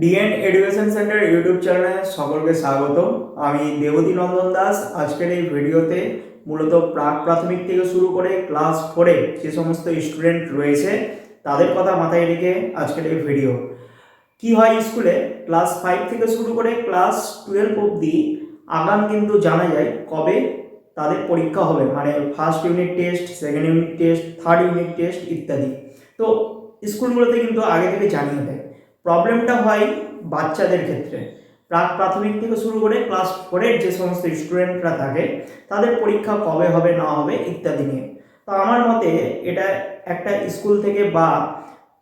DNA education centre YouTube চ্যানেলে সকলকে স্বাগত আমি দেবতী নন্দন দাস। আজকের এই ভিডিওতে মূলত প্রাক প্রাথমিক থেকে শুরু করে ক্লাস ফোরে যে সমস্ত স্টুডেন্ট রয়েছে, তাদের কথা মাথায় রেখে আজকের এই ভিডিও কি হয় স্কুলে ক্লাস ফাইভ থেকে শুরু করে ক্লাস টুয়েলভ অবধি আগাম কিন্তু জানা যায় কবে তাদের পরীক্ষা হবে। মানে first unit test second unit test third unit test ইত্যাদি। তো স্কুলগুলোতে কিন্তু আগে থেকে জানিয়ে দেয়। প্রবলেমটা হয় বাচ্চাদের ক্ষেত্রে। প্রাক প্রাথমিক থেকে শুরু করে ক্লাস ফোরের যে সমস্ত স্টুডেন্টরা থাকে, তাদের পরীক্ষা কবে হবে, না হবে ইত্যাদি নিয়ে। তো আমার মতে এটা একটা স্কুল থেকে বা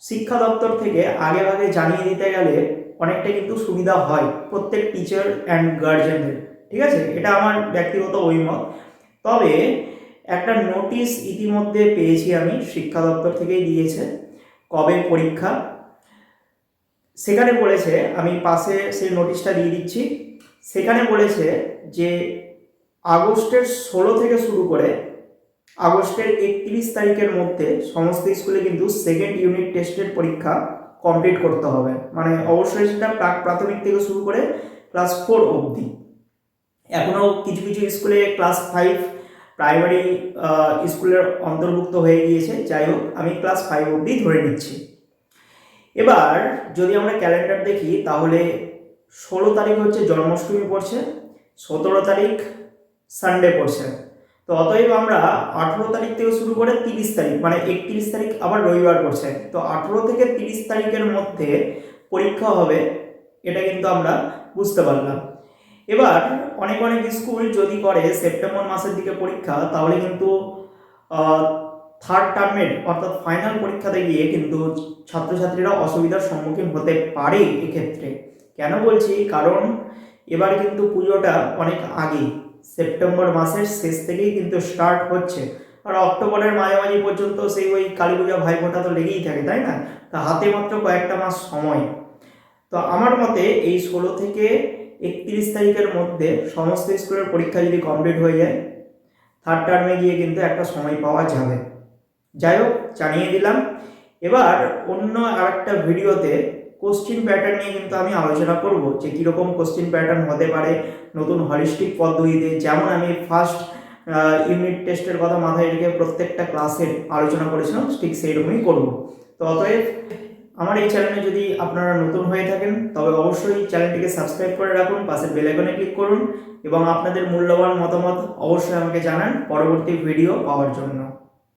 শিক্ষা দপ্তর থেকে আগে ভাগে জানিয়ে দিতে গেলে অনেকটা কিন্তু সুবিধা হয় প্রত্যেক টিচার অ্যান্ড গার্জেনদের ঠিক আছে? এটা আমার ব্যক্তিগত অভিমত। তবে একটা নোটিশ ইতিমধ্যে পেয়েছি আমি, শিক্ষা দপ্তর থেকেই দিয়েছে, কবে পরীক্ষা সেখানে বলেছে, আমি পাশে সেই নোটিশটা দিয়ে দিচ্ছি, সেখানে বলেছে যে আগস্টের ষোলো থেকে শুরু করে আগস্টের একত্রিশ তারিখের মধ্যে সমস্ত স্কুলে কিন্তু সেকেন্ড ইউনিট টেস্টের পরীক্ষা কমপ্লিট করতে হবে। মানে অবশ্যই সেটা প্রাক প্রাথমিক থেকে শুরু করে ক্লাস ফোর অবধি। এখনও কিছু কিছু স্কুলে ক্লাস ফাইভ প্রাইমারি স্কুলের অন্তর্ভুক্ত হয়ে গিয়েছে। যাই হোক, আমি ক্লাস ফাইভ অবধি ধরে নিচ্ছি। এবার যদি আমরা ক্যালেন্ডার দেখি, তাহলে ষোলো তারিখ হচ্ছে জন্মাষ্টমী পড়ছে, সতেরো তারিখ সানডে পড়ছে। তো অতএব আমরা আঠেরো তারিখ থেকে শুরু করে তিরিশ তারিখ মানে একত্রিশ তারিখ আবার রবিবার পড়ছে। তো আঠেরো থেকে তিরিশ তারিখের মধ্যে পরীক্ষা হবে, এটা কিন্তু আমরা বুঝতে পারলাম। এবার অনেক অনেক স্কুল যদি করে সেপ্টেম্বর মাসের দিকে পরীক্ষা, তাহলে কিন্তু থার্ড টার্মের অর্থাৎ ফাইনাল পরীক্ষাতে গিয়ে কিন্তু ছাত্রছাত্রীরা অসুবিধার সম্মুখীন হতে পারে এক্ষেত্রে। কেন বলছি? কারণ এবার কিন্তু পুজোটা অনেক আগেই সেপ্টেম্বর মাসের শেষ থেকেই কিন্তু স্টার্ট হচ্ছে। আর অক্টোবরের মাঝামাঝি পর্যন্ত সেই ওই কালী পূজা ভাইফোঁটা তো লেগেই থাকে, তাই না? তা হাতে মাত্র কয়েকটা মাস সময়। তো আমার মতে এই ষোলো থেকে একত্রিশ তারিখের মধ্যে সমস্ত স্কুলের পরীক্ষা যদি কমপ্লিট হয়ে যায় থার্ড টার্মে গিয়ে কিন্তু একটা সময় পাওয়া যাবে। যাই হোক জানিয়ে দিলাম। এবার অন্য আরেকটা ভিডিওতে কোশ্চিন প্যাটার্ন নিয়ে কিন্তু আমি আলোচনা করব যে কীরকম কোশ্চিন প্যাটার্ন হতে পারে নতুন হলিস্টিক পদ্ধতিতে। যেমন আমি ফার্স্ট ইউনিট টেস্টের কথা মাথায় রেখে প্রত্যেকটা ক্লাসের আলোচনা করেছিলাম, ঠিক সেইরকমই করব। তো অতএব আমার এই চ্যানেলে যদি আপনারা নতুন হয়ে থাকেন, তবে অবশ্যই চ্যানেলটিকে সাবস্ক্রাইব করে রাখুন, পাশের বেল আইকনে ক্লিক করুন এবং আপনাদের মূল্যবান মতামত অবশ্যই আমাকে জানান পরবর্তী ভিডিও পাওয়ার জন্য।